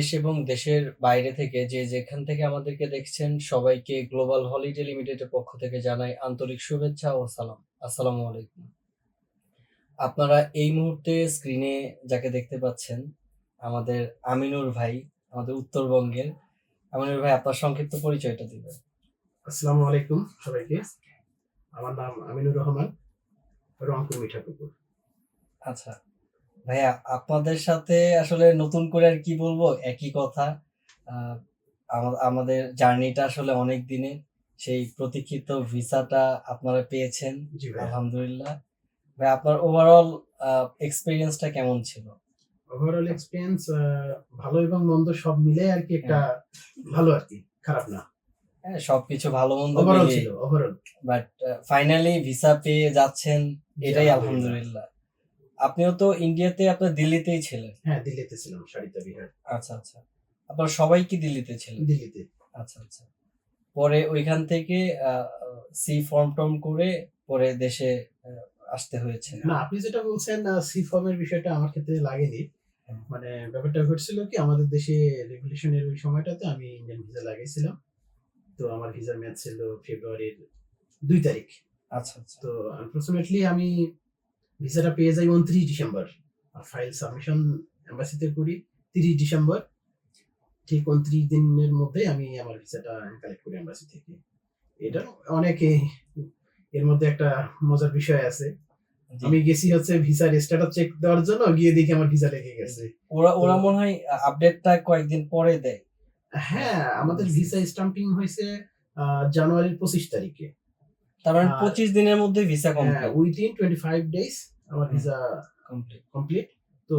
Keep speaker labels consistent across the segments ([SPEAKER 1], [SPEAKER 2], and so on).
[SPEAKER 1] দেশ এবং দেশের বাইরে থেকে যে যেখান থেকে আমাদেরকে দেখছেন সবাইকে গ্লোবাল হলিডে লিমিটেডের পক্ষ থেকে জানাই আন্তরিক শুভেচ্ছা ও সালাম। আসসালামু আলাইকুম। আপনারা এই মুহূর্তে স্ক্রিনে যাকে দেখতে পাচ্ছেন আমাদের আমিনুর ভাই আমাদের উত্তরবঙ্গের। আমিনুর ভাই আপনার সংক্ষিপ্ত পরিচয়টা দিবেন।
[SPEAKER 2] আসসালামু আলাইকুম সবাইকে। আমার নাম আমিনুর রহমান রংপুর মিঠাপুকুর।
[SPEAKER 1] আচ্ছা। ভাইয়া আপনাদের সাথে আসলে নতুন করে আর কি বলব? একই কথা। আহ, আমা- আমাদের জার্নিটা আসলে অনেক দিনে সেই প্রতীক্ষিত ভিসাটা আপনারা পেয়েছেন।
[SPEAKER 2] জি ভাই
[SPEAKER 1] আলহামদুলিল্লাহ। ভাই আপনার ওভারঅল এক্সপিরিয়েন্সটা কেমন ছিল?
[SPEAKER 2] ওভারঅল এক্সপিরিয়েন্স ভালো এবং মন্দ সব মিলে আর কি একটা ভালো আর কি। খারাপ না।
[SPEAKER 1] হ্যাঁ সবকিছু ভালো মন্দ
[SPEAKER 2] ওভারঅল ছিল ওভারঅল
[SPEAKER 1] বাট ফাইনালি ভিসা পেয়ে যাচ্ছেন। এটাই আলহামদুলিল্লাহ। আপনিও তো ইন্ডিয়াতে আপনার দিল্লিতেই ছিলেন।
[SPEAKER 2] হ্যাঁ দিল্লিতে ছিলাম সারিতা বিহার।
[SPEAKER 1] আচ্ছা আচ্ছা। আপনার সবাই কি দিল্লিতে ছিলেন?
[SPEAKER 2] দিল্লিতে।
[SPEAKER 1] আচ্ছা আচ্ছা। পরে ওইখান থেকে সি ফর্ম টর্ম করে পরে দেশে আসতে হয়েছে।
[SPEAKER 2] না আপনি যেটা বলছেন সি ফর্মের বিষয়টা আমার ক্ষেত্রে লাগেনি। মানে ব্যাপারটা ঘটছিল কি আমাদের দেশে রেগুলেশনের ওই সময়টাতে আমি ইন্ডিয়ান ভিসা লাগাইছিলাম। তো আমার ভিসার ম্যাচ ছিল ফেব্রুয়ারির দুই তারিখ।
[SPEAKER 1] আচ্ছা আচ্ছা।
[SPEAKER 2] তো আনফর্চুনেটলি আমি ভিসাটা পেয়ে যাই উনত্রিশ ডিসেম্বর। আর ফাইল সাবমিশন এম্বাসিতে করি তিরিশ ডিসেম্বর। ঠিক উনত্রিশ দিনের মধ্যে আমি আমার ভিসাটা কালেক্ট করি এম্বাসি থেকে। এটা অনেকে এর মধ্যে একটা মজার বিষয় আছে। আমি গেছি হচ্ছে ভিসার স্ট্যাটাস চেক দেওয়ার জন্য গিয়ে দেখি আমার ভিসা লেগে গেছে।
[SPEAKER 1] ওরা ওরা মনে হয় আপডেটটা কয়েকদিন পরে দেয়।
[SPEAKER 2] হ্যাঁ আমাদের ভিসা স্টাম্পিং হয়েছে জানুয়ারির পঁচিশ তারিখে।
[SPEAKER 1] তার মানে পঁচিশ দিনের মধ্যে visa complete
[SPEAKER 2] within twenty five days আমার ভিসা
[SPEAKER 1] কমপ্লিট
[SPEAKER 2] কমপ্লিট তো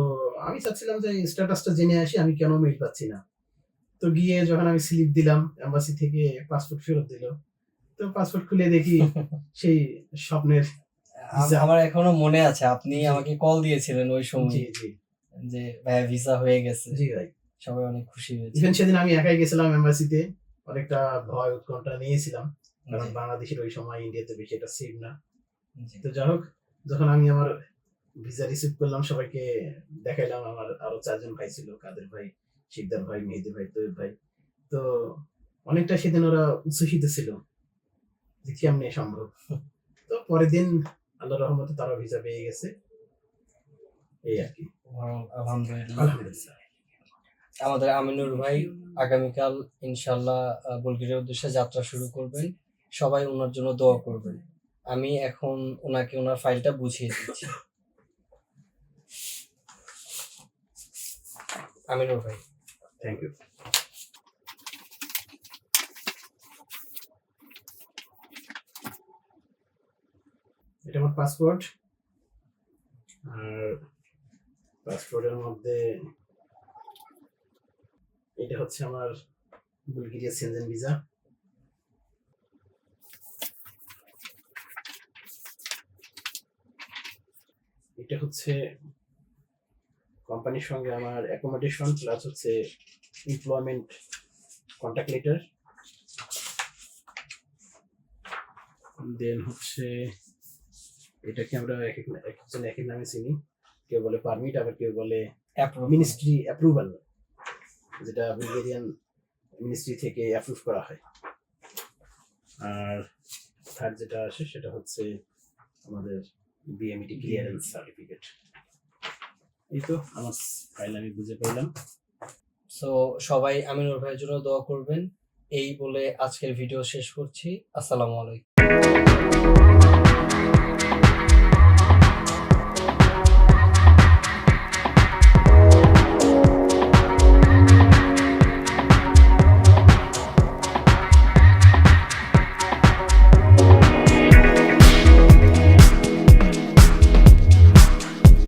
[SPEAKER 2] আমি চাচ্ছিলাম যে স্ট্যাটাসটা জেনে আসি আমি কেন মেল পাচ্ছি না। তো গিয়ে যখন আমি স্লিপ দিলাম এম্বাসি থেকে পাসপোর্ট ফেরত দিল। তো পাসপোর্ট খুলে দেখি সেই স্বপ্নের
[SPEAKER 1] আমার এখনও মনে আছে আপনি আমাকে কল দিয়েছিলেন ওই সময় যে ভাইয়া ভিসা হয়ে গেছে।
[SPEAKER 2] জি ভাই।
[SPEAKER 1] সবাই অনেক খুশি হয়েছে।
[SPEAKER 2] সেদিন আমি একাই গেছিলাম এম্বাসিতে অনেকটা ভয় উৎকণ্ঠা নিয়েছিলাম। কারণ বাংলাদেশের ওই সময় ইন্ডিয়াতে বেশি এটা সেভ না। তো যাই হোক যখন আমি আমার ভিসা রিসিভ করলাম সবাইকে দেখাইলাম আমার আরও চারজন ভাই ছিল কাদের ভাই শিকদার ভাই মেহেদি ভাই তৈব ভাই। তো অনেকটা সেদিন ওরা উচ্ছ্বসিত ছিল যে কেমনে সম্ভব। তো পরের দিন আল্লাহ রহমতে তারা ভিসা পেয়ে গেছে। এই আর কি।
[SPEAKER 1] আলহামদুলিল্লাহ। আমাদের আমিনুর ভাই আগামীকাল ইনশাল্লাহ বুলগেরিয়ার উদ্দেশ্যে যাত্রা শুরু করবেন। সবাই ওনার জন্য দোয়া করবেন। আমি এখন ওনাকে ওনার ফাইলটা বুঝিয়ে দিচ্ছি। আমিনুর ভাই।
[SPEAKER 2] থ্যাংক ইউ এটা আমার পাসপোর্ট আর পাসপোর্টের মধ্যে এটা হচ্ছে আমার বুলগেরিয়া সেনজেন ভিসা এটা হচ্ছে কোম্পানির সঙ্গে আমার অ্যাকোমোডেশন প্লাস হচ্ছে এমপ্লয়মেন্ট কন্ট্যাক্ট লেটার দেন হচ্ছে এটাকে আমরা এক এক এক একজন এক এক নামে চিনি। কেউ বলে পারমিট আবার কেউ বলে. মিনিস্ট্রি অ্যাপ্রুভাল যেটা বুলগেরিয়ান মিনিস্ট্রি থেকে অ্যাপ্রুভ করা হয়। আর থার্ড যেটা আসে সেটা হচ্ছে আমাদের বিএমইটি ক্লিয়ারেন্স সার্টিফিকেট এই তো আমার ফাইল আমি বুঝে পেলাম
[SPEAKER 1] সো সবাই আমিনুর ভাইয়ের জন্য দোয়া করবেন। এই বলে আজকের ভিডিও শেষ করছি। আসসালামু আলাইকুম।